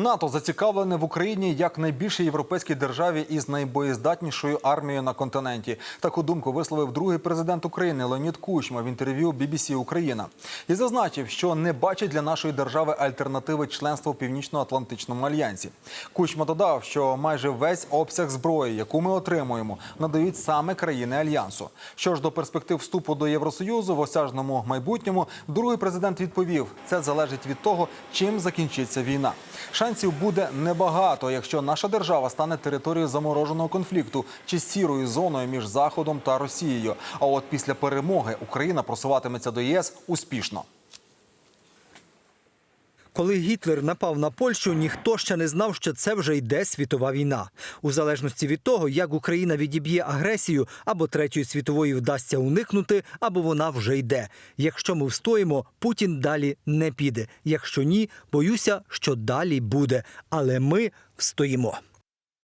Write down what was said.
НАТО зацікавлене в Україні як найбільшій європейській державі із найбоєздатнішою армією на континенті. Таку думку висловив другий президент України Леонід Кучма в інтерв'ю BBC Україна і зазначив, що не бачить для нашої держави альтернативи членства в Північно-Атлантичному альянсі. Кучма додав, що майже весь обсяг зброї, яку ми отримуємо, надають саме країни альянсу. Що ж до перспектив вступу до Євросоюзу в осяжному майбутньому, другий президент відповів: це залежить від того, чим закінчиться війна. Шансів буде небагато, якщо наша держава стане територією замороженого конфлікту чи сірою зоною між Заходом та Росією. А от після перемоги Україна просуватиметься до ЄС успішно. Коли Гітлер напав на Польщу, ніхто ще не знав, що це вже йде світова війна. У залежності від того, як Україна відіб'є агресію, або третьої світової вдасться уникнути, або вона вже йде. Якщо ми встоїмо, Путін далі не піде. Якщо ні, боюся, що далі буде. Але ми встоїмо.